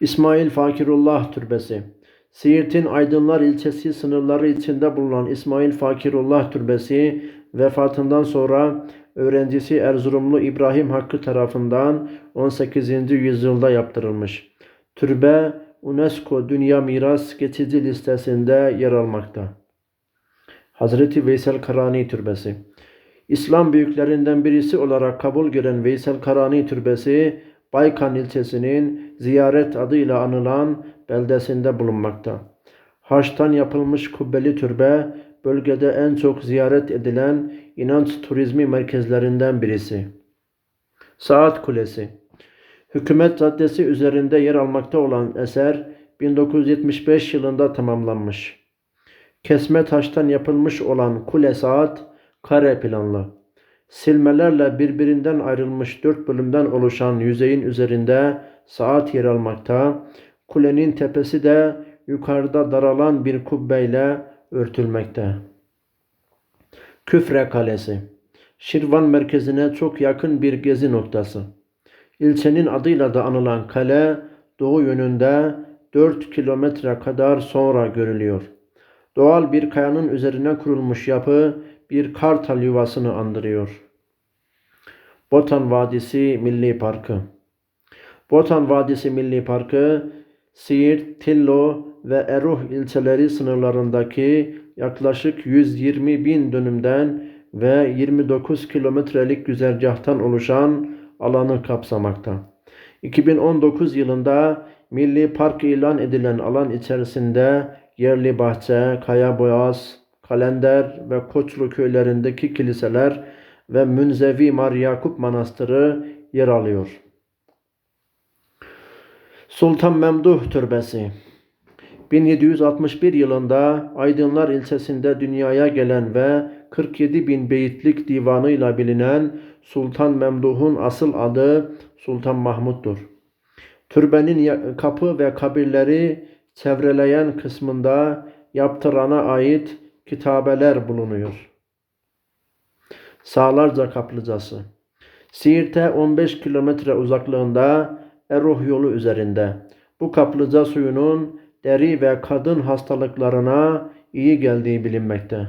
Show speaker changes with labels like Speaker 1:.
Speaker 1: İsmail Fakirullah Türbesi Siirt'in Aydınlar ilçesi sınırları içinde bulunan İsmail Fakirullah Türbesi vefatından sonra öğrencisi Erzurumlu İbrahim Hakkı tarafından 18. yüzyılda yaptırılmış. Türbe UNESCO Dünya Miras Geçici listesinde yer almakta. Hazreti Veysel Karani Türbesi İslam büyüklerinden birisi olarak kabul gören Veysel Karani Türbesi Baykan ilçesinin ziyaret adıyla anılan beldesinde bulunmakta. Haçtan yapılmış kubbeli türbe bölgede en çok ziyaret edilen inanç turizmi merkezlerinden birisi. Saat Kulesi Hükümet Caddesi üzerinde yer almakta olan eser 1975 yılında tamamlanmış. Kesme taştan yapılmış olan kule saat kare planlı. Silmelerle birbirinden ayrılmış dört bölümden oluşan yüzeyin üzerinde saat yer almakta. Kulenin tepesi de yukarıda daralan bir kubbeyle örtülmekte. Küfre Kalesi Şirvan merkezine çok yakın bir gezi noktası. İlçenin adıyla da anılan kale doğu yönünde 4 kilometre kadar sonra görülüyor. Doğal bir kayanın üzerine kurulmuş yapı bir kartal yuvasını andırıyor. Botan Vadisi Milli Parkı Botan Vadisi Milli Parkı, Siirt, Tillo ve Eruh ilçeleri sınırlarındaki yaklaşık 120 bin dönümden ve 29 kilometrelik güzergahtan oluşan alanı kapsamakta. 2019 yılında Milli Park ilan edilen alan içerisinde Yerli Bahçe, Kaya Boğaz, Kalender ve Koçlu köylerindeki kiliseler ve Münzevi Mar Yakup Manastırı yer alıyor. Sultan Memduh Türbesi 1761 yılında Aydınlar ilçesinde dünyaya gelen ve 47 bin beyitlik divanıyla bilinen Sultan Memduh'un asıl adı Sultan Mahmud'dur. Türbenin kapı ve kabirleri çevreleyen kısmında yaptırana ait kitabeler bulunuyor. Sağlarca Kaplıcası Siirt'e 15 kilometre uzaklığında Eruh yolu üzerinde. Bu kaplıca suyunun deri ve kadın hastalıklarına iyi geldiği bilinmekte.